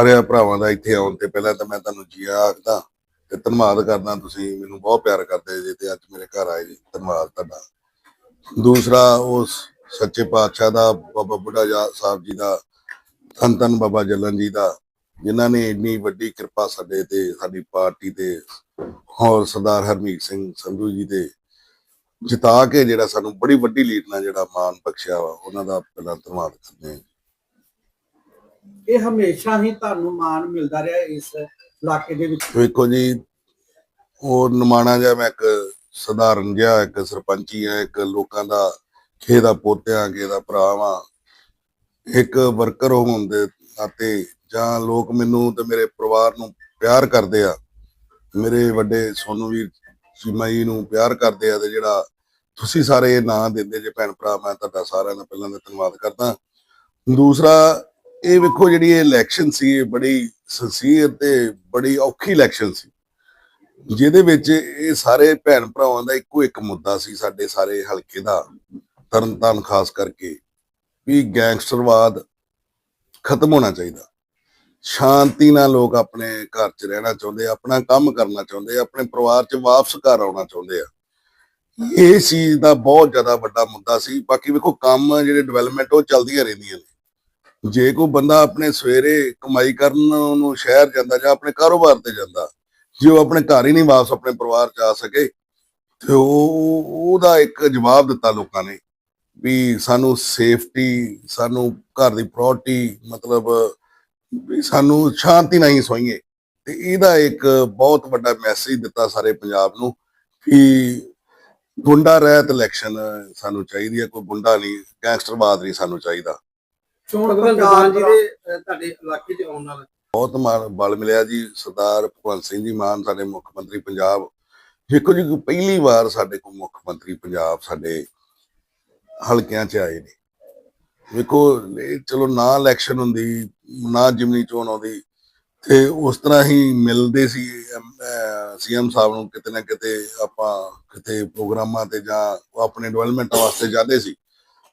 ਹਰਿਆ ਭਰਾਵਾਂ ਦਾ ਇੱਥੇ ਆਉਣ ਤੇ ਪਹਿਲਾਂ ਤਾਂ ਮੈਂ ਤੁਹਾਨੂੰ ਜੀ ਆਖਦਾ ਤੇ ਧੰਨਵਾਦ ਕਰਦਾ ਤੁਸੀਂ ਮੈਨੂੰ ਬਹੁਤ ਪਿਆਰ ਕਰਦੇ ਜੀ ਤੇ ਅੱਜ ਮੇਰੇ ਘਰ ਆਏ ਜੀ, ਧੰਨਵਾਦ ਤੁਹਾਡਾ। ਦੂਸਰਾ ਉਸ ਸੱਚੇ ਪਾਤਸ਼ਾਹ ਦਾ, ਬਾਬਾ ਬੁੱਢਾ ਸਾਹਿਬ ਜੀ ਦਾ, ਧੰਨ ਧੰਨ ਬਾਬਾ ਜਲਨ ਜੀ ਦਾ, ਜਿਨ੍ਹਾਂ ਨੇ ਇੰਨੀ ਵੱਡੀ ਕਿਰਪਾ ਸਾਡੇ ਤੇ, ਸਾਡੀ ਪਾਰਟੀ ਤੇ, ਹੋਰ ਸਰਦਾਰ ਹਰਮੀਤ ਸਿੰਘ ਸੰਧੂ ਜੀ ਦੇ ਜਿਤਾ ਕੇ ਜਿਹੜਾ ਸਾਨੂੰ ਬੜੀ ਵੱਡੀ ਲੀਡ ਨਾਲ ਜਿਹੜਾ ਮਾਨ ਬਖਸ਼ਿਆ ਵਾ, ਉਹਨਾਂ ਦਾ ਪਹਿਲਾਂ ਧੰਨਵਾਦ ਕਰਦੇ ਹਾਂ ਇਹ ਹਮੇਸ਼ਾ ਹੀ ਤੁਹਾਨੂੰ ਮਾਣ ਮਿਲਦਾ ਰਿਹਾ ਇਸ ਇਲਾਕੇ ਦੇ ਵਿੱਚ। ਵੇਖੋ ਜੀ, ਉਹ ਨਿਮਾਣਾ ਜਿਹਾ ਮੈਂ ਇੱਕ ਸਧਾਰਨ ਜਿਹਾ ਇੱਕ ਸਰਪੰਚੀ ਆ, ਇੱਕ ਲੋਕਾਂ ਦਾ ਖੇ ਦਾ ਪੋਤਿਆਂ ਕੇ ਦਾ ਭਰਾ ਵਾਂ। ਇੱਕ ਵਰਕਰ ਹੋਣ ਦੇ ਨਾਤੇ ਜਾਂ ਲੋਕ ਮੈਨੂੰ ਤੇ ਮੇਰੇ ਪਰਿਵਾਰ ਨੂੰ ਪਿਆਰ ਕਰਦੇ ਆ, ਮੇਰੇ ਵੱਡੇ ਸੋਨੂ ਵੀਰ ਚੀਮਾ ਜੀ ਨੂੰ ਪਿਆਰ ਕਰਦੇ ਆ ਤੇ ਜਿਹੜਾ ਤੁਸੀਂ ਸਾਰੇ ਇਹ ਨਾਂ ਦਿੰਦੇ ਜੇ ਭੈਣ ਭਰਾ, ਮੈਂ ਤੁਹਾਡਾ ਸਾਰਿਆਂ ਦਾ ਪਹਿਲਾਂ ਦਾ ਧੰਨਵਾਦ ਕਰਦਾ। ਦੂਸਰਾ ਇਹ ਵੇਖੋ ਜਿਹੜੀ ਇਹ ਇਲੈਕਸ਼ਨ ਸੀ, ਇਹ ਬੜੀ ਸਿੰਸੀਅਰ ਤੇ ਬੜੀ ਔਖੀ ਇਲੈਕਸ਼ਨ ਸੀ। ਜਿਹਦੇ ਵਿੱਚ ਇਹ ਸਾਰੇ ਭੈਣ ਭਰਾਵਾਂ ਦਾ ਇੱਕੋ ਇੱਕ ਮੁੱਦਾ ਸੀ, ਸਾਡੇ ਸਾਰੇ ਹਲਕੇ ਦਾ, ਤਰਨਤਾਰਨ ਖਾਸ ਕਰਕੇ, ਵੀ ਗੈਂਗਸਟਰਵਾਦ ਖਤਮ ਹੋਣਾ ਚਾਹੀਦਾ। ਸ਼ਾਂਤੀ ਨਾਲ ਲੋਕ ਆਪਣੇ ਘਰ 'ਚ ਰਹਿਣਾ ਚਾਹੁੰਦੇ ਆ, ਆਪਣਾ ਕੰਮ ਕਰਨਾ ਚਾਹੁੰਦੇ ਆ, ਆਪਣੇ ਪਰਿਵਾਰ 'ਚ ਵਾਪਸ ਘਰ ਆਉਣਾ ਚਾਹੁੰਦੇ ਆ। ਇਹ ਚੀਜ਼ ਦਾ ਬਹੁਤ ਜ਼ਿਆਦਾ ਵੱਡਾ ਮੁੱਦਾ ਸੀ। ਬਾਕੀ ਵੇਖੋ, ਕੰਮ ਜਿਹੜੇ ਡਿਵੈਲਪਮੈਂਟ ਉਹ ਚੱਲਦੀਆਂ ਰਹਿੰਦੀਆਂ ਨੇ। ਜੇ ਕੋਈ ਬੰਦਾ ਆਪਣੇ ਸਵੇਰੇ ਕਮਾਈ ਕਰਨ ਨੂੰ ਸ਼ਹਿਰ ਜਾਂਦਾ ਜਾਂ ਆਪਣੇ ਕਾਰੋਬਾਰ ਤੇ ਜਾਂਦਾ, ਜੇ ਉਹ ਆਪਣੇ ਘਰ ਹੀ ਨਹੀਂ ਵਾਪਸ ਆਪਣੇ ਪਰਿਵਾਰ ਚ ਆ ਸਕੇ, ਤੇ ਉਹ ਉਹਦਾ ਇੱਕ ਜਵਾਬ ਦਿੱਤਾ ਲੋਕਾਂ ਨੇ ਵੀ ਸਾਨੂੰ ਸੇਫਟੀ ਸਾਨੂੰ ਘਰ ਦੀ ਪ੍ਰਾਪਰਟੀ ਮਤਲਬ ਵੀ ਸਾਨੂੰ ਸ਼ਾਂਤੀ ਨਾਲ ਹੀ ਸੋਈਏ ਤੇ ਇਹਦਾ ਇੱਕ ਬਹੁਤ ਵੱਡਾ ਮੈਸੇਜ ਦਿੱਤਾ ਸਾਰੇ ਪੰਜਾਬ ਨੂੰ ਕਿ ਗੁੰਡਾ ਰਹਿਤ ਇਲੈਕਸ਼ਨ ਸਾਨੂੰ ਚਾਹੀਦੀ ਹੈ, ਕੋਈ ਗੁੰਡਾ ਨਹੀਂ ਗੈਂਗਸਟਰਵਾਦ ਨਹੀਂ ਸਾਨੂੰ ਚਾਹੀਦਾ। ਚੋਣ ਭਗਵੰਤ ਪ੍ਰਚਾਰ ਮਾਨ ਜੀ ਜਿਹੜੇ ਦੇ ਅਹ, ਤੁਹਾਡੇ ਇਲਾਕੇ 'ਚ ਆਉਣ ਨਾਲ। ਬਹੁਤ ਮਾਣ ਬਲ ਮਿਲਿਆ ਜੀ। ਸਰਦਾਰ ਭਗਵੰਤ ਸਿੰਘ ਜੀ ਮਾਨ ਸਾਡੇ ਮੁੱਖ ਮੰਤਰੀ ਪੰਜਾਬ। ਵੇਖੋ ਜੀ ਪਹਿਲੀ ਵਾਰ ਸਾਡੇ ਕੋਲ ਮੁੱਖ ਮੰਤਰੀ ਪੰਜਾਬ ਸਾਡੇ ਹਲਕਿਆਂ 'ਚ ਆਏ ਨੇ। ਵੇਖੋ ਚਲੋ ਨਾ ਇਲੈਕਸ਼ਨ ਹੁੰਦੀ ਨਾ ਜਿਮਨੀ ਚੋਣ ਆਉਂਦੀ ਤੇ ਉਸ ਤਰ੍ਹਾਂ ਹੀ ਮਿਲਦੇ ਸੀ ਸੀਐਮ ਸਾਹਿਬ ਨੂੰ ਕਿਤੇ ਨਾ ਕਿਤੇ ਆਪਾਂ ਕਿਤੇ ਪ੍ਰੋਗਰਾਮਾਂ ਤੇ ਜਾਂ ਆਪਣੇ ਡਿਵੈਲਪਮੈਂਟ ਵਾਸਤੇ ਜਾਂਦੇ ਸੀ।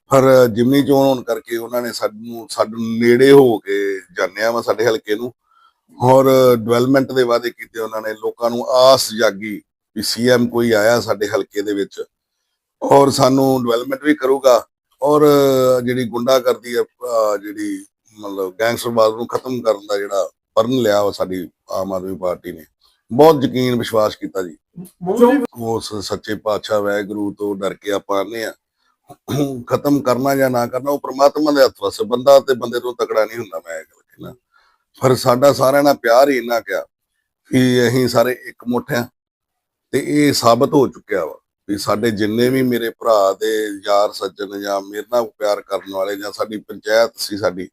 ਪਰ ਜਿਮਨੀ ਚੋਣ ਹੋਣ ਕਰਕੇ ਉਹਨਾਂ ਨੇ ਸਾਨੂੰ ਸਾਨੂੰ ਨੇੜੇ ਹੋ ਕੇ ਜਾਣਿਆ ਵਾ ਸਾਡੇ ਹਲਕੇ ਨੂੰ। ਔਰ ਡਿਵੈਲਪਮੈਂਟ ਦੇ ਵਾਅਦੇ ਕੀਤੇ ਉਹਨਾਂ ਨੇ ਲੋਕਾਂ ਨੂੰ ਆਸ ਜਾਗੀ ਵੀ ਸੀਐਮ ਕੋਈ ਆਇਆ ਸਾਡੇ ਹਲਕੇ ਦੇ ਵਿੱਚ। ਔਰ ਸਾਨੂੰ ਡਿਵੈਲਪਮੈਂਟ ਵੀ ਕਰੂਗਾ। ਔਰ ਜਿਹੜੀ ਗੁੰਡਾਗਰਦੀ ਹੈ ਅਹ ਜਿਹੜੀ ਮਤਲਬ ਗੈਂਗਸਟਰਵਾਦ ਨੂੰ ਖਤਮ ਕਰਨ ਦਾ ਜਿਹੜਾ ਪਰਨ ਲਿਆ ਵਾ ਸਾਡੀ ਆਮ ਆਦਮੀ ਪਾਰਟੀ ਨੇ। ਬਹੁਤ ਯਕੀਨ ਵਿਸ਼ਵਾਸ ਕੀਤਾ ਜੀ। ਉਸ ਸੱਚੇ ਪਾਤਸ਼ਾਹ ਵਾਹਿਗੁਰੂ ਤੋਂ ਡਰ ਕੇ ਆਪਾਂ ਆਨੇ ਆ ਖਤਮ ਕਰਨਾ ਜਾਂ ਨਾ ਕਰਨਾ, ਉਹ ਪ੍ਰਮਾਤਮਾ ਦੇ ਹੱਥ ਵਸ ਬੰਦਾ ਤੇ ਬੰਦੇ ਤੋਂ ਤਕੜਾ ਨਹੀਂ ਹੁੰਦਾ, ਮੈਂ ਇਹ ਗੱਲ ਕਹਿਣਾ ਪਰ ਸਾਡਾ ਸਾਰਿਆਂ ਨਾਲ ਪਿਆਰ ਹੀ ਇੰਨਾ ਕਿਆ ਕਿ ਅਸੀਂ ਸਾਰੇ ਇੱਕ ਮੁੱਠ ਆ ਤੇ ਇਹ ਸਾਬਤ ਹੋ ਚੁੱਕਿਆ ਵਾ ਵੀ ਸਾਡੇ ਜਿੰਨੇ ਵੀ ਮੇਰੇ ਭਰਾ ਦੇ ਯਾਰ ਸੱਜਣ ਜਾਂ ਮੇਰੇ ਨਾਲ ਪਿਆਰ ਕਰਨ ਵਾਲੇ ਜਾਂ ਸਾਡੀ ਪੰਚਾਇਤ ਸੀ ਸਾਡੀ,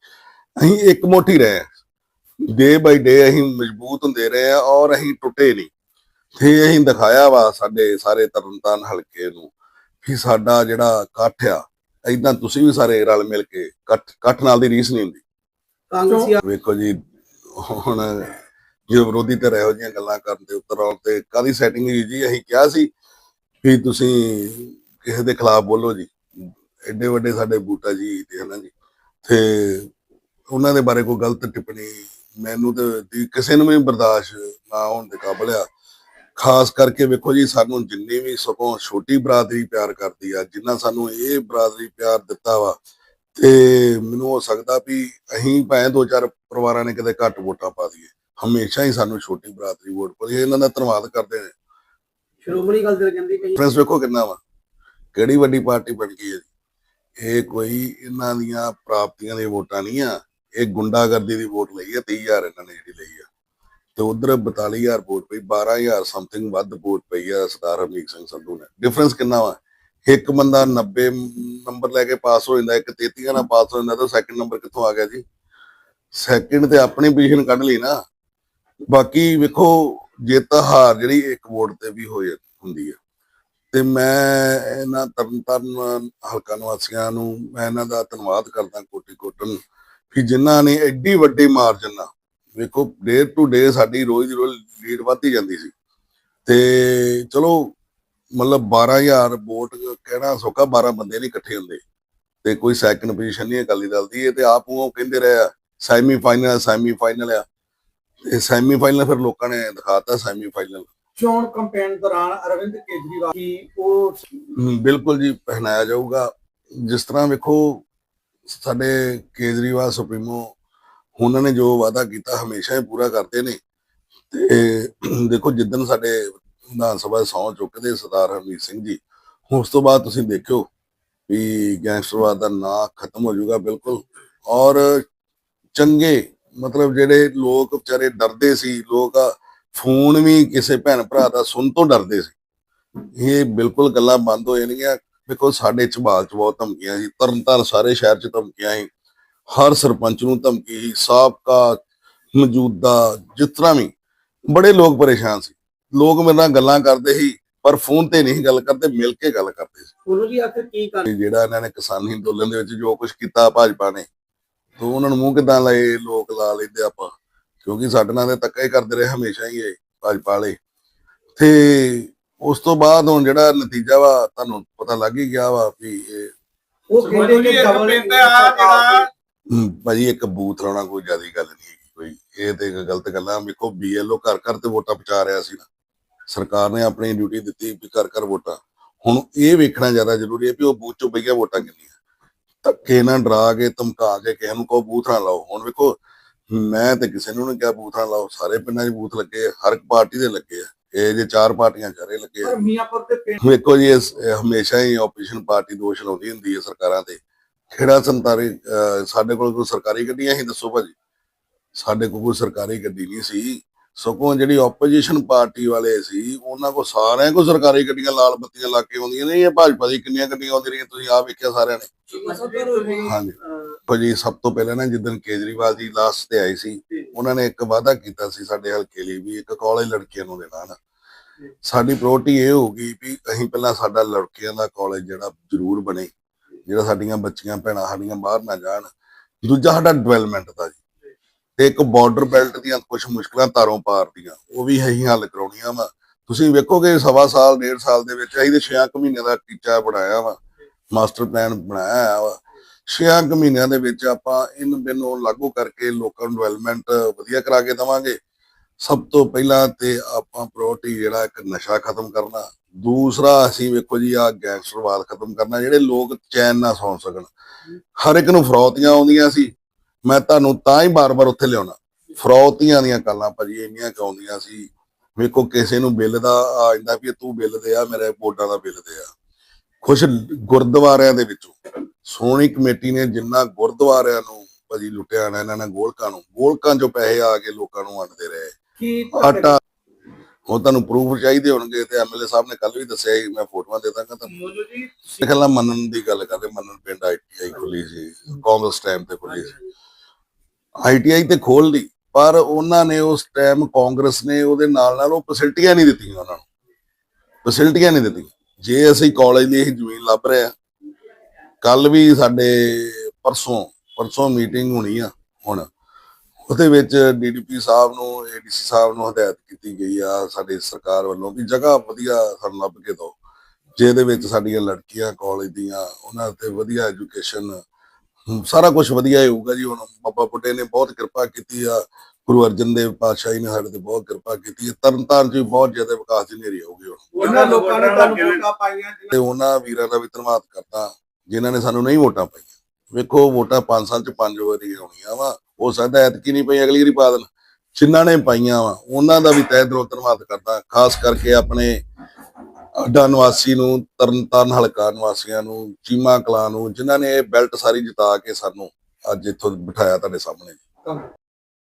ਅਸੀਂ ਇੱਕ ਮੁੱਠ ਹੀ ਰਹੇ ਡੇ ਬਾਈ ਡੇ ਅਸੀਂ ਮਜ਼ਬੂਤ ਹੁੰਦੇ ਰਹੇ ਆ ਔਰ ਅਸੀਂ ਟੁੱਟੇ ਨਹੀਂ। ਤੇ ਅਸੀਂ ਦਿਖਾਇਆ ਵਾ ਸਾਡੇ ਸਾਰੇ ਤਰਨਤਾਰਨ ਹਲਕੇ ਨੂੰ ਕਿ ਸਾਡਾ ਜਿਹੜਾ ਇਕੱਠ ਆ ਇਦਾਂ ਤੁਸੀਂ ਵੀ ਸਾਰੇ ਰਲ ਮਿਲ ਕੇ ਇਕੱਠ ਇਕੱਠ ਨਾਲ ਦੀ ਰੀਸ ਨਹੀਂ ਹੁੰਦੀ। ਕਾਂਗਰਸੀ ਵੇਖੋ ਜੀ ਹੁਣ ਜੇ ਵਿਰੋਧੀ ਤੇ ਇਹੋ ਜਿਹੀਆਂ ਗੱਲਾਂ ਕਰਨ ਤੇ ਉੱਤਰ ਆਉਣ ਤੇ ਕਾਦੀ ਸੈਟਿੰਗ ਹੋਈ ਜੀ? ਅਸੀਂ ਕਿਹਾ ਸੀ ਵੀ ਤੁਸੀਂ ਕਿਸੇ ਦੇ ਖਿਲਾਫ ਬੋਲੋ ਜੀ। ਐਡੇ ਵੱਡੇ ਸਾਡੇ ਬੂਟਾ ਜੀ ਤੇ ਹਨਾ ਜੀ। ਤੇ ਉਹਨਾਂ ਦੇ ਬਾਰੇ ਕੋਈ ਗਲਤ ਟਿੱਪਣੀ ਮੈਨੂੰ ਤੇ ਦੀ- ਕਿਸੇ ਨੂੰ ਵੀ ਬਰਦਾਸ਼ਤ ਨਾ ਹੋਣ ਦੇ ਕਾਬਲ ਆ। ਖਾਸ ਕਰਕੇ ਵੇਖੋ ਜੀ ਸਾਨੂੰ ਜਿੰਨੀ ਵੀ ਸਗੋਂ ਛੋਟੀ ਬਰਾਦਰੀ ਪਿਆਰ ਕਰਦੀ ਆ ਜਿੰਨਾ ਸਾਨੂੰ ਇਹ ਬਰਾਦਰੀ ਪਿਆਰ ਦਿੱਤਾ ਵਾ ਤੇ ਮੈਨੂੰ ਹੋ ਸਕਦਾ ਵੀ ਅਸੀਂ ਭਾਵੇਂ ਦੋ ਚਾਰ ਪਰਿਵਾਰਾਂ ਨੇ ਕਿਤੇ ਘੱਟ ਵੋਟਾਂ ਪਾ ਦਈਏ ਹਮੇਸ਼ਾ ਹੀ ਸਾਨੂੰ ਛੋਟੀ ਬਰਾਦਰੀ ਵੋਟ ਪਾਈ ਇਹਨਾਂ ਦਾ ਧੰਨਵਾਦ ਕਰਦੇ ਨੇ। ਸ਼੍ਰੋਮਣੀ ਅਕਾਲੀ ਦਲ ਕਹਿੰਦੀ ਕਿ ਡਿਫਰੈਂਸ ਵੇਖੋ ਕਿੰਨਾ ਵਾ ਕਿਹੜੀ ਵੱਡੀ ਪਾਰਟੀ ਬਣ ਗਈ ਹੈ ਜੀ। ਇਹ ਕੋਈ ਇਹਨਾਂ ਦੀਆਂ ਪ੍ਰਾਪਤੀਆਂ ਦੀਆਂ ਵੋਟਾਂ ਨਹੀਂ ਆ ਇਹ ਗੁੰਡਾਗਰਦੀ ਦੀ ਵੋਟ ਲਈ ਆ 30000 ਇਹਨਾਂ ਨੇ ਜਿਹੜੀ ਲਈ ਆ। ਤੇ ਉਧਰ 42000 ਵੋਟ ਪਈ 12000 ਸਮਥਿੰਗ ਵੱਧ ਵੋਟ ਪਈ ਆ ਸਰਦਾਰ ਹਰਮੀਤ ਸਿੰਘ ਸੰਧੂ ਨੇ। ਡਿਫਰੈਂਸ ਕਿੰਨਾ ਵਾ? ਇੱਕ ਬੰਦਾ 90 ਨੰਬਰ ਲੈ ਕੇ ਪਾਸ ਹੋ ਜਾਂਦਾ, ਇੱਕ 33 ਨਾਲ ਪਾਸ ਹੋ ਜਾਂਦਾ, ਤਾਂ ਸੈਕੰਡ ਨੰਬਰ ਕਿੱਥੋਂ ਆ ਗਿਆ ਜੀ? ਸੈਕੰਡ ਤੇ ਆਪਣੀ ਪੋਜੀਸ਼ਨ ਕੱਢ ਲਈ ਨਾ। ਬਾਕੀ ਵੇਖੋ, ਜੇ ਤਾਂ ਹਾਰ ਜਿਹੜੀ ਇੱਕ ਵੋਟ ਤੇ ਵੀ ਹੋ ਹੁੰਦੀ ਹੈ ਤੇ ਮੈਂ ਇਹਨਾਂ ਤਰਨਤਾਰਨ ਹਲਕਾ ਨਿਵਾਸੀਆਂ ਨੂੰ, ਮੈਂ ਇਹਨਾਂ ਦਾ ਧੰਨਵਾਦ ਕਰਦਾ ਕੋਟੀ ਕੋਟਨ ਕਿ ਜਿਨ੍ਹਾਂ ਨੇ ਐਡੀ ਵੱਡੀ ਮਾਰਜਨ ਨਾਲ ਵੇਖੋ ਡੇ ਟੂ ਡੇ ਸਾਡੀ ਰੋਜ਼ ਦੀ ਰੋਜ਼ ਲੀਡ ਵੱਧਦੀ ਜਾਂਦੀ ਸੀ। ਤੇ ਚਲੋ ਮਤਲਬ 12000 ਵੋਟ ਕਹਿਣਾ ਸੌਖਾ 12 ਬੰਦੇ ਨਹੀਂ ਇਕੱਠੇ ਹੁੰਦੇ। ਤੇ ਕੋਈ ਸੈਕੰਡ ਪੋਜੀਸ਼ਨ ਨਹੀਂ ਅਕਾਲੀ ਦਲ ਦੀ। ਇਹ ਤੇ ਆਪ ਉਹ ਕਹਿੰਦੇ ਰਹੇ ਆ ਸੈਮੀ ਫਾਈਨਲ ਸੈਮੀ ਫਾਈਨਲ ਆ। ਤੇ ਸੈਮੀ ਫਾਈਨਲ ਫਿਰ ਲੋਕਾਂ ਨੇ ਦਿਖਾਤਾ ਸੈਮੀ ਫਾਈਨਲ ਚੋਣ ਕੰਪੇਨ ਦੌਰਾਨ ਅਰਵਿੰਦ ਕੇਜਰੀਵਾਲ ਕੀ ਉਹ ਬਿਲਕੁਲ ਜੀ ਪਹਿਨਾਇਆ ਜਾਊਗਾ। ਜਿਸ ਤਰ੍ਹਾਂ ਵੇਖੋ ਸਾਡੇ ਕੇਜਰੀਵਾਲ ਸੁਪਰੀਮੋ ਉਹਨਾਂ ਨੇ ਜੋ ਵਾਅਦਾ ਕੀਤਾ ਹਮੇਸ਼ਾ ਹੀ ਪੂਰਾ ਕਰਦੇ ਨੇ। ਤੇ ਦੇਖੋ ਜਿੱਦਨ ਸਾਡੇ ਵਿਧਾਨ ਸਭਾ ਦੇ ਸਹੁੰ ਚੁੱਕਦੇ ਸਰਦਾਰ ਹਰਮੀਤ ਸਿੰਘ ਜੀ, ਉਸ ਤੋਂ ਬਾਅਦ ਤੁਸੀਂ ਦੇਖਿਓ ਵੀ ਗੈਂਗਸਟਰਵਾਦ ਦਾ ਨਾਂ ਖਤਮ ਹੋ ਜਾਊਗਾ ਬਿਲਕੁਲ। ਔਰ ਚੰਗੇ, ਮਤਲਬ ਜਿਹੜੇ ਲੋਕ ਵਿਚਾਰੇ ਡਰਦੇ ਸੀ, ਲੋਕ ਫੋਨ ਵੀ ਕਿਸੇ ਭੈਣ ਭਰਾ ਦਾ ਸੁਣ ਤੋਂ ਡਰਦੇ ਸੀ। ਇਹ ਬਿਲਕੁਲ ਗੱਲਾਂ ਬੰਦ ਹੋ ਜਾਣਗੀਆਂ ਵੇਖੋ ਸਾਡੇ ਝਬਾਲ ਚ ਬਹੁਤ ਧਮਕੀਆਂ ਸੀ। ਤਰਨਤਾਰਨ ਸਾਰੇ ਸ਼ਹਿਰ ਚ ਧਮਕੀਆਂ ਸੀ। ਹਰ ਸਰਪੰਚ ਨੂੰ ਧਮਕੀ ਸੀ ਸਾਬਕਾ ਮੌਜੂਦਾ ਤਰ੍ਹਾਂ ਵੀ ਬੜੇ ਲੋਕ ਪਰੇਸ਼ਾਨ ਸੀ। ਲੋਕ ਮੇਰੇ ਨਾਲ ਗੱਲਾਂ ਕਰਦੇ ਸੀ ਪਰ ਫੋਨ ਤੇ ਨਹੀਂ ਗੱਲ ਕਰਦੇ ਮਿਲ ਕੇ ਗੱਲ ਕਰਦੇ ਸੀ। ਉਹਨੂੰ ਜੀ ਆਖਰ ਕੀ ਕਰ ਜਿਹੜਾ ਇਹਨਾਂ ਨੇ ਕਿਸਾਨੀ ਅੰਦੋਲਨ ਦੇ ਵਿੱਚ ਜੋ ਕੁਝ ਕੀਤਾ ਭਾਜਪਾ ਨੇ ਤਾਂ ਉਹਨਾਂ ਨੂੰ ਮੂੰਹ ਕਿਦਾਂ ਲਾਏ ਲੋਕ ਲਾ ਲੈਂਦੇ ਆਪਾਂ। ਕਿਉਂਕਿ ਸਾਡੇ ਨਾਲ ਤੇ ਧੱਕਾ ਹੀ ਕਰਦੇ ਰਹੇ ਹਮੇਸ਼ਾ ਹੀ ਇਹ ਭਾਜਪਾ ਵਾਲੇ। ਤੇ ਉਸ ਤੋਂ ਬਾਅਦ ਹੁਣ ਜਿਹੜਾ ਨਤੀਜਾ ਵਾ ਤੁਹਾਨੂੰ ਪਤਾ ਲੱਗ ਹੀ ਗਿਆ ਵਾ ਵੀ ਇਹ ਉਹ ਕਹਿੰਦੇ ਕਿ ਡਬਲ ਹਮ, ਭਾਜੀ ਇੱਕ ਬੂਥ ਲਾਉਣਾ ਕੋਈ ਜ਼ਿਆਦਾ ਗੱਲ ਨਹੀਂ ਹੈਗੀ ਕੋਈ। ਇਹ ਤੇ ਇੱਕ ਗਲਤ ਗੱਲਾਂ ਵੇਖੋ ਬੀਐਲਓ ਘਰ ਘਰ ਤੇ ਵੋਟਾਂ ਪਹੁੰਚਾ ਰਿਹਾ ਸੀ ਨਾ। ਸਰਕਾਰ ਨੇ ਆਪਣੀ ਡਿਊਟੀ ਦਿੱਤੀ ਵੀ ਘਰ ਘਰ ਵੋਟਾਂ। ਹੁਣ ਇਹ ਵੇਖਣਾ ਜ਼ਿਆਦਾ ਜ਼ਰੂਰੀ ਹੈ ਵੀ ਉਹ ਬੂਥ ਚੋਂ ਪਈਆਂ ਵੋਟਾਂ ਕਿੰਨੀਆਂ ਧੱਕੇ ਨਾਲ ਡਰਾ ਕੇ ਧਮਕਾ ਕੇ ਕਿਸੇ ਨੂੰ ਕਹੋ ਬੂਥ ਨਾ ਲਾਓ। ਹੁਣ ਵੇਖੋ ਮੈਂ ਤੇ ਕਿਸੇ ਨੂੰ ਨਹੀਂ ਕਿਹਾ ਬੂਥ ਨਾ ਲਾਓ। ਸਾਰੇ ਪਿੰਡਾਂ 'ਚ ਬੂਥ ਲੱਗੇ ਆ। ਹਰ ਇੱਕ ਪਾਰਟੀ ਦੇ ਲੱਗੇ ਆ। ਇਹ ਜੇ ਚਾਰ ਪਾਰਟੀਆਂ ਚਾਰੇ ਲੱਗੇ ਆ। ਵੇਖੋ ਜੀ ਹਮੇਸ਼ਾ ਹੀ ਆਪੋਜੀਸ਼ਨ ਪਾਰਟੀ ਦੋਸ਼ ਲਾਉਂਦੀ ਹੁੰਦੀ ਹੈ ਸਰਕਾਰਾਂ ਤੇ। ਕਿਹੜਾ ਸੰਤਾਰੀ ਸਾਡੇ ਕੋਲ ਕੋਈ ਸਰਕਾਰੀ ਗੱਡੀਆਂ ਸੀ, ਦੱਸੋ ਭਾਜੀ? ਸਾਡੇ ਕੋਲ ਕੋਈ ਸਰਕਾਰੀ ਗੱਡੀ ਨਹੀਂ ਸੀ। ਸਗੋਂ ਜਿਹੜੀ ਆਪੋਜੀਸ਼ਨ ਪਾਰਟੀ ਵਾਲੇ ਸੀ, ਉਹਨਾਂ ਕੋਲ ਸਾਰਿਆਂ ਕੋਲ ਸਰਕਾਰੀ ਗੱਡੀਆਂ, ਲਾਲ ਬੱਤੀਆਂ ਲਾ ਕੇ ਆਉਂਦੀਆਂ ਨੇ। ਇਹ ਭਾਜਪਾ ਦੀ ਕਿੰਨੀਆਂ ਗੱਡੀਆਂ ਆਉਂਦੀਆਂ ਰਹੀਆਂ, ਤੁਸੀਂ ਆਹ ਵੇਖਿਆ ਸਾਰਿਆਂ ਨੇ? ਹਾਂਜੀ। ਭਾਜੀ, ਸਭ ਤੋਂ ਪਹਿਲਾਂ ਨਾ ਜਿੱਦਣ ਕੇਜਰੀਵਾਲ ਜੀ ਲਾਸਟ ਤੇ ਆਏ ਸੀ, ਉਹਨਾਂ ਨੇ ਇੱਕ ਵਾਅਦਾ ਕੀਤਾ ਸੀ ਸਾਡੇ ਹਲਕੇ ਲਈ ਵੀ ਇੱਕ ਕਾਲਜ ਲੜਕੀਆਂ ਨੂੰ ਦੇਣਾ ਨਾ। ਸਾਡੀ ਪ੍ਰਾਇੋਰਟੀ ਇਹ ਹੋਊਗੀ ਵੀ ਅਸੀਂ ਪਹਿਲਾਂ ਸਾਡਾ ਲੜਕੀਆਂ ਦਾ ਕਾਲਜ ਜਿਹੜਾ ਜ਼ਰੂਰ ਬਣੇ। ਜਿਹੜਾ ਸਾਡੀਆਂ ਬੱਚੀਆਂ, ਭੈਣਾਂ ਸਾਡੀਆਂ ਬਾਹਰ ਨਾ ਜਾਣ। ਦੂਜਾ ਸਾਡਾ ਡਿਵੈਲਪਮੈਂਟ ਦਾ ਜੀ। ਤੇ ਇੱਕ ਬਾਰਡਰ ਬੈਲਟ ਦੀਆਂ ਕੁਝ ਮੁਸ਼ਕਲਾਂ ਤਾਰੋਂ ਪਾਰ ਦੀਆਂ। ਉਹ ਵੀ ਅਸੀਂ ਹੱਲ ਕਰਾਉਣੀਆਂ ਵਾ। ਤੁਸੀਂ ਵੇਖੋਗੇ ਸਵਾ ਸਾਲ, ਡੇਢ ਸਾਲ ਦੇ ਵਿੱਚ ਅਸੀਂ ਤੇ 6 ਕੁ ਮਹੀਨਿਆਂ ਦਾ ਟੀਚਾ ਬਣਾਇਆ ਵਾ। ਮਾਸਟਰ ਪਲਾਨ ਬਣਾਇਆ ਵਾ। 6 ਕੁ ਮਹੀਨਿਆਂ ਦੇ ਵਿੱਚ ਆਪਾਂ ਇਹਨੂੰ ਬਿਨੋਂ ਲਾਗੂ ਕਰਕੇ ਲੋਕਾਂ ਨੂੰ ਡਿਵੈਲਪਮੈਂਟ ਵਧੀਆ ਕਰਾ ਕੇ ਦਵਾਂਗੇ। ਸਭ ਤੋਂ ਪਹਿਲਾਂ ਤੇ ਆਪਾਂ ਪ੍ਰਾਇੋਰਟੀ ਜਿਹੜਾ ਇੱਕ ਨਸ਼ਾ ਖਤਮ ਕਰਨਾ। ਦੂਸਰਾ ਅਸੀਂ ਵੇਖੋ ਜੀ ਆ ਗੈਂਗਸਟਰਵਾਦ ਖਤਮ ਕਰਨਾ ਜਿਹੜੇ ਲੋਕ ਚੈਨ ਨਾਲ ਸੌਂ ਸਕਣ। ਹਰ ਇੱਕ ਨੂੰ ਫਰੌਤੀਆਂ ਆਉਂਦੀਆਂ ਸੀ। ਮੈਂ ਤੁਹਾਨੂੰ ਤਾਂ ਹੀ ਬਾਰ-ਬਾਰ ਉੱਥੇ ਲਿਆਉਣਾ। ਫਰੌਤੀਆਂ ਦੀਆਂ ਗੱਲਾਂ ਭਾਜੀ ਇੰਨੀਆਂ ਕੁ ਆਉਂਦੀਆਂ ਸੀ। ਵੇਖੋ ਕਿਸੇ ਨੂੰ ਬਿੱਲ ਦਾ ਆ ਜਾਂਦਾ ਵੀ ਤੂੰ ਬਿੱਲ ਦੇ ਆ ਮੇਰੇ ਬੋਰਡਾਂ ਦਾ ਬਿੱਲ ਦੇ ਆ। ਕੁਝ ਗੁਰਦੁਆਰਿਆਂ ਦੇ ਵਿੱਚੋਂ। ਸੋਹਣੀ ਕਮੇਟੀ ਨੇ ਜਿੰਨਾ ਗੁਰਦੁਆਰਿਆਂ ਨੂੰ ਭਾਜੀ ਲੁੱਟਿਆ ਨਾ ਇਹਨਾਂ ਨੇ ਗੋਲਕਾਂ ਨੂੰ। ਗੋਲਕਾਂ ਚੋਂ ਪੈਸੇ ਆ ਕੇ ਲੋਕਾਂ ਨੂੰ ਵੰਡਦੇ ਰਹੇ। ਆਟਾ ਹੁਣ ਤੁਹਾਨੂੰ ਪ੍ਰੂਫ ਚਾਹੀਦੇ ਹੋਣਗੇ ਤੇ ਐਮਐਲਏ ਸਾਹਿਬ ਨੇ ਕੱਲ ਵੀ ਦੱਸਿਆ ਸੀ ਮੈਂ ਫੋਟੋਆਂ ਦੇ ਦਾਂਗਾ ਤੁਹਾਨੂੰ। ਮੋਜੋ ਜੀ ਖਿਆਲ ਨਾਲ ਮੰਨਣ ਦੀ ਗੱਲ ਕਰਦੇ ਮੰਨਣ ਪਿੰਡ ਆਈਟੀਆਈ ਖੁੱਲੀ ਸੀ ਕਾਂਗਰਸ ਟਾਈਮ ਤੇ ਖੁੱਲੀ ਸੀ। ਆਈਟੀਆਈ ਤੇ ਖੋਲ ਲਈ ਪਰ ਉਹਨਾਂ ਨੇ ਉਸ ਟਾਈਮ ਕਾਂਗਰਸ ਨੇ ਉਹਦੇ ਨਾਲ ਨਾਲ ਉਹ ਫੈਸਿਲਿਟੀਆਂ ਨਹੀਂ ਦਿੱਤੀਆਂ ਉਹਨਾਂ ਨੂੰ। ਫੈਸਿਲਿਟੀਆਂ ਨਹੀਂ ਦਿੱਤੀਆਂ। ਜੇ ਅਸੀਂ ਕਾਲਜ ਲਈ ਇਹ ਜ਼ਮੀਨ ਲੱਭ ਰਹੇ ਆ ਕੱਲ ਵੀ ਸਾਡੇ ਪਰਸੋਂ ਪਰਸੋਂ ਮੀਟਿੰਗ ਹੋਣੀ ਆ ਹੁਣ। ਉਹਦੇ ਵਿੱਚ ਡੀਡੀਪੀ ਸਾਹਿਬ ਨੂੰ ਏਡੀਸੀ ਸਾਹਿਬ ਨੂੰ ਹਦਾਇਤ ਕੀਤੀ ਗਈ ਆ ਸਾਡੀ ਸਰਕਾਰ ਵੱਲੋਂ ਵੀ ਜਗ੍ਹਾ ਵਧੀਆ ਸਾਨੂੰ ਲੱਭ ਕੇ ਦਿਓ ਜਿਹਦੇ ਵਿੱਚ ਸਾਡੀਆਂ ਲੜਕੀਆਂ ਕਾਲਜ ਦੀਆਂ ਉਹਨਾਂ ਤੇ ਵਧੀਆ ਐਜੂਕੇਸ਼ਨ ਸਾਰਾ ਕੁਝ ਵਧੀਆ ਹੀ ਹੋਊਗਾ ਜੀ ਹੁਣ। ਬਾਬਾ ਬੁੱਢੇ ਨੇ ਬਹੁਤ ਕਿਰਪਾ ਕੀਤੀ ਆ ਗੁਰੂ ਅਰਜਨ ਦੇਵ ਪਾਤਸ਼ਾਹ ਜੀ ਨੇ ਸਾਡੇ ਤੇ ਬਹੁਤ ਕਿਰਪਾ ਕੀਤੀ ਹੈ ਤਰਨਤਾਰਨ ਚ ਵੀ ਬਹੁਤ ਜ਼ਿਆਦਾ ਵਿਕਾਸ ਦੀ ਨੇਰੀ ਹੋਊਗੀ ਹੁਣ। ਉਹਨਾਂ ਲੋਕਾਂ ਨੇ ਤੁਹਾਨੂੰ ਵੋਟਾਂ ਪਾਈਆਂ ਤੇ ਉਹਨਾਂ ਵੀਰਾਂ ਦਾ ਵੀ ਧੰਨਵਾਦ ਕਰਦਾ ਜਿਨ੍ਹਾਂ ਨੇ ਸਾਨੂੰ ਨਹੀਂ ਵੋਟਾਂ ਪਾਈਆਂ। ਵੇਖੋ ਵੋਟਾਂ 5 ਸਾਲ ਚ ਪੰਜ ਵਾਰੀ ਆਉਣੀਆਂ ਵਾ ਹੋ ਸਕਦਾ ਐਤਕੀ ਨਹੀਂ ਪਈ ਅਗਲੀ ਵਾਰੀ ਪਾ ਦੇਣ। ਜਿਨ੍ਹਾਂ ਨੇ ਪਾਈਆਂ ਵਾ, ਉਹਨਾਂ ਦਾ ਵੀ ਤਹਿ ਦਿਲੋਂ ਧੰਨਵਾਦ ਕਰਦਾ ਖਾਸ ਕਰਕੇ ਆਪਣੇ ਅੱਡਾ ਨਿਵਾਸੀ ਨੂੰ ਤਰਨਤਾਰਨ ਹਲਕਾ ਨਿਵਾਸੀਆਂ ਨੂੰ, ਚੀਮਾ ਕਲਾਂ ਨੂੰ, ਜਿਨ੍ਹਾਂ ਨੇ ਇਹ ਬੈਲਟ ਸਾਰੀ ਜਿਤਾ ਕੇ ਸਾਨੂੰ ਅੱਜ ਇੱਥੋਂ ਬਿਠਾਇਆ ਤੁਹਾਡੇ ਸਾਹਮਣੇ।